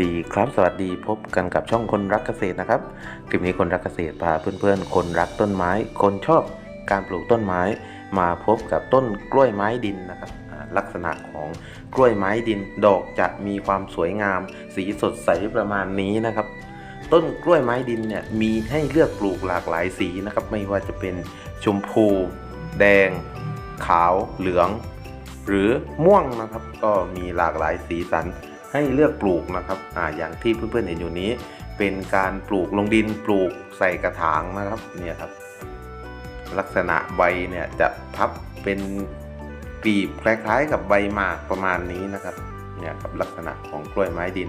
ดีครับสวัสดีพบกันกับช่องคนรักเกษตรนะครับคลิปนี้คนรักเกษตรพาเพื่อนๆ คนรักต้นไม้ คนชอบการปลูกต้นไม้ มาพบกับต้นกล้วยไม้ดินนะครับลักษณะของกล้วยไม้ดินดอกจะมีความสวยงาม สีสดใสประมาณนี้นะครับ ต้นกล้วยไม้ดินเนี่ยมีให้เลือกปลูกหลากหลายสีนะครับ ไม่ว่าจะเป็นชมพู แดง ขาวเหลือง หรือม่วงนะครับ ก็มีหลากหลายสีสัน ให้เลือกปลูกนะครับอ่าอย่างที่เพื่อนๆเห็นอยู่นี้ เป็นการปลูกลงดินปลูกใส่กระถางนะครับเนี่ยครับ ลักษณะใบเนี่ยจะพับเป็นกลีบคล้ายๆ กับใบหมากประมาณนี้นะครับเนี่ยครับลักษณะของกล้วยไม้ดิน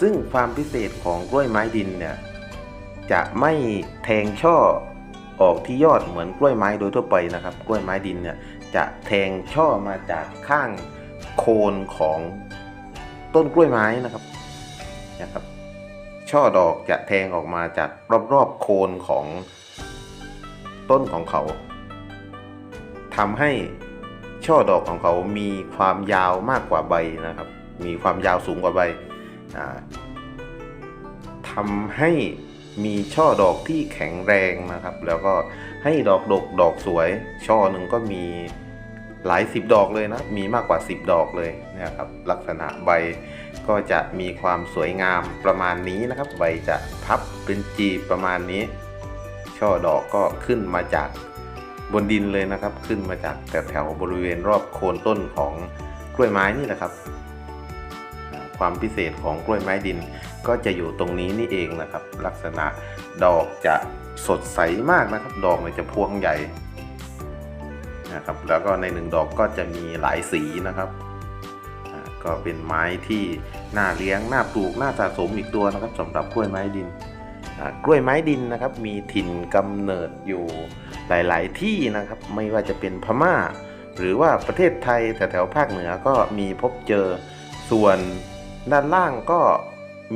ซึ่งความพิเศษของกล้วยไม้ดินเนี่ยจะไม่แทงช่อออกที่ยอดเหมือนกล้วยไม้โดยทั่วไปนะครับ กล้วยไม้ดินเนี่ยจะแทงช่อมาจากข้างโคนของ ต้นกล้วยไม้นะครับนะครับ ช่อดอกจะแทงออกมาจากรอบๆโคนของต้นของเขาทำให้ช่อดอกของเขามีความยาวมากกว่าใบนะครับ มีความยาวสูงกว่าใบอ่าทำให้มีช่อดอกที่แข็งแรงนะครับ แล้วก็ให้ดอกดกดอกสวย ช่อหนึ่งก็มี หลายสิบดอกเลยนะ มีมากกว่า 10 ดอกเลยนะครับ ลักษณะใบก็จะมีความสวยงามประมาณนี้นะครับ ใบจะพับเป็นจีประมาณนี้ ช่อดอกก็ขึ้นมาจากบนดินเลยนะครับ ขึ้นมาจากแถวๆบริเวณรอบโคนต้นของกล้วยไม้นี่แหละครับ ความพิเศษของกล้วยไม้ดินก็จะอยู่ตรงนี้นี่เองนะครับ ลักษณะดอกจะสดใสมากนะครับ ดอกเนี่ยจะพวงใหญ่ นะครับ แล้วก็ในหนึ่งดอกก็จะมีหลายสีนะครับ ก็เป็นไม้ที่น่าเลี้ยงน่าปลูกน่าสะสมอีกตัวนะครับสำหรับกล้วยไม้ดินกล้วยไม้ดินนะครับ มีถิ่นกำเนิดอยู่หลาย ๆ ที่นะครับ ไม่ว่าจะเป็นพม่า หรือว่าประเทศไทยแถวภาคเหนือก็มีพบเจอส่วนด้านล่างก็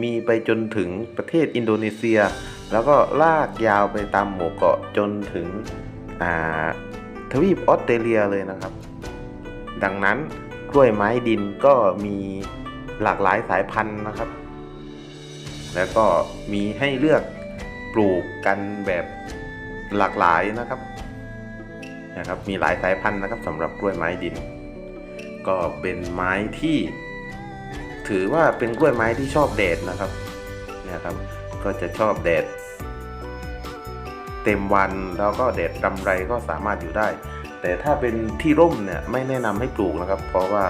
มีไปจนถึงประเทศอินโดนีเซีย แล้วก็ลากยาวไปตามหมู่เกาะจนถึงอ่า ทวีปออสเตรเลียเลยนะครับ ดังนั้นกล้วยไม้ดินก็มีหลากหลายสายพันธุ์นะครับ แล้วก็มีให้เลือกปลูกกันแบบหลากหลายนะครับนะครับมีหลายสายพันธุ์นะครับสำหรับกล้วยไม้ดิน ก็เป็นไม้ที่ ถือว่าเป็นกล้วยไม้ที่ชอบแดดนะครับนี่ยครับ ก็จะชอบแดด เต็มวัน แล้วก็แดดรำไรก็สามารถอยู่ได้ แต่ถ้าเป็นที่ร่มเนี่ยไม่แนะนำให้ปลูกนะครับ เพราะว่า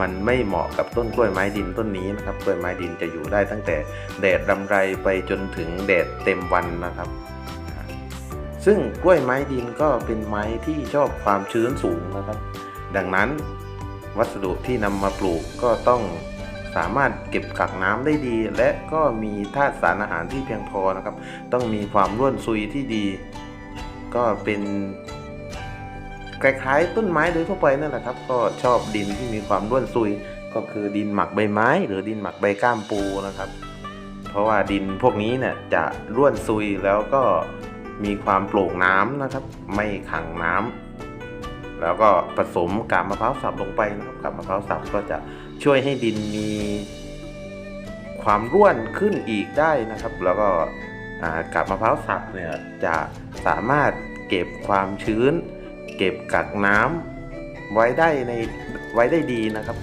มันไม่เหมาะกับต้นกล้วยไม้ดินต้นนี้นะครับกล้วยไม้ดินจะอยู่ได้ตั้งแต่แดดรำไรไปจนถึงแดดเต็มวันนะครับ ซึ่งกล้วยไม้ดินก็เป็นไม้ที่ชอบความชื้นสูงนะครับ ดังนั้นวัสดุที่นำมาปลูกก็ต้อง สามารถเก็บกักน้ำได้ดี และก็มีธาตุสารอาหารที่เพียงพอนะครับ ต้องมีความร่วนซุยที่ดี ก็เป็นคล้ายๆต้นไม้โดยทั่วไปนั่นแหละครับ ก็ชอบดินที่มีความร่วนซุยก็คือดินหมักใบไม้ หรือดินหมักใบก้ามปูนะครับ เพราะว่าดินพวกนี้เนี่ยจะร่วนซุยแล้วก็มีความโปร่งน้ำนะครับ ไม่ขังน้ำ แล้วก็ผสมกาบมะพร้าวสับลงไปนะครับกาบมะพร้าวสับก็จะช่วยให้ดินมีความร่วนขึ้นอีกได้นะครับ แล้วก็อ่ากาบมะพร้าวสับเนี่ยจะสามารถเก็บความชื้น เก็บกักน้ำไว้ได้ในไว้ได้ดีนะครับ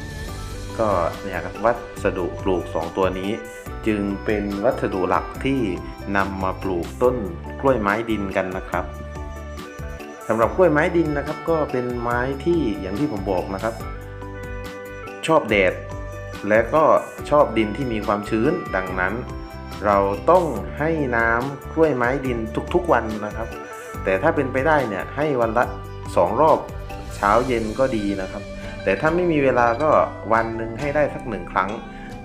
ก็เนี่ยครับวัสดุปลูก 2 ตัวนี้ จึงเป็นวัสดุหลักที่นำมาปลูกต้นกล้วยไม้ดินกันนะครับ สำหรับกล้วยไม้ดินนะครับก็เป็นไม้ที่อย่างที่ผมบอกนะครับ ชอบแดด และก็ชอบดินที่มีความชื้นดังนั้น เราต้องให้น้ำกล้วยไม้ดินทุกๆวันนะครับ แต่ถ้าเป็นไปได้เนี่ยให้วันละสองรอบเช้าเย็นก็ดีนะครับ แต่ถ้าไม่มีเวลาก็วันหนึ่งให้ได้สักหนึ่งครั้ง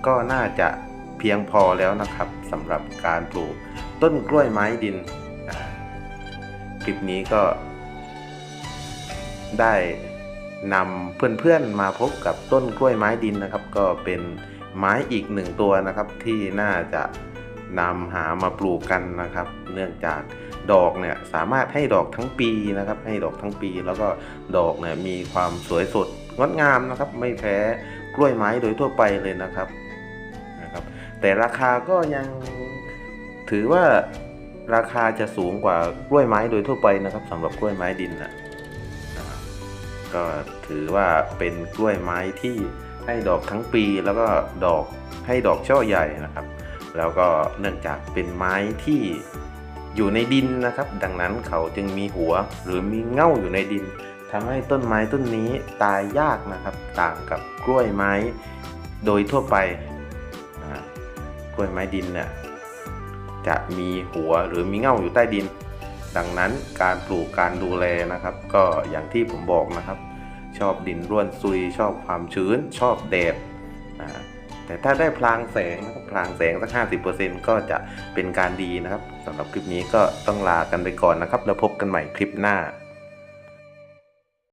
ก็น่าจะเพียงพอแล้วนะครับสำหรับการปลูกต้นกล้วยไม้ดินคลิปนี้ก็ ได้นำเพื่อนๆมาพบกับต้นกล้วยไม้ดินนะครับ ก็เป็นไม้อีกหนึ่งตัวนะครับ ที่น่าจะนำหามาปลูกกันนะครับ เนื่องจากดอกเนี่ยสามารถให้ดอกทั้งปีนะครับ ให้ดอกทั้งปี แล้วก็ดอกเนี่ยมีความสวยสดงดงามนะครับ ไม่แพ้กล้วยไม้โดยทั่วไปเลยนะครับนะครับ แต่ราคาก็ยังถือว่าราคาจะสูงกว่ากล้วยไม้โดยทั่วไปนะครับสำหรับกล้วยไม้ดินนะนะ ก็ถือว่าเป็นกล้วยไม้ที่ให้ดอกทั้งปีแล้วก็ดอกให้ดอกช่อใหญ่นะครับ แล้วก็เนื่องจากเป็นไม้ที่อยู่ในดินนะครับ ดังนั้นเขาจึงมีหัวหรือมีเง่าอยู่ในดินทำให้ต้นไม้ต้นนี้ตายยากนะครับ ต่างกับกล้วยไม้โดยทั่วไปกล้วยไม้ดินเนี่ยจะมีหัวหรือมีเง่าอยู่ใต้ดิน ดังนั้นการปลูกการดูแลนะครับ ก็อย่างที่ผมบอกนะครับ ชอบดินร่วนซุย ชอบความชื้น ชอบแดดแต่ถ้าได้พลางแสงนะครับพลางแสงสัก 50%ก็จะเป็นการดีนะครับสำหรับคลิปนี้ก็ต้องลากันไปก่อนนะครับ แล้วพบกันใหม่คลิปหน้า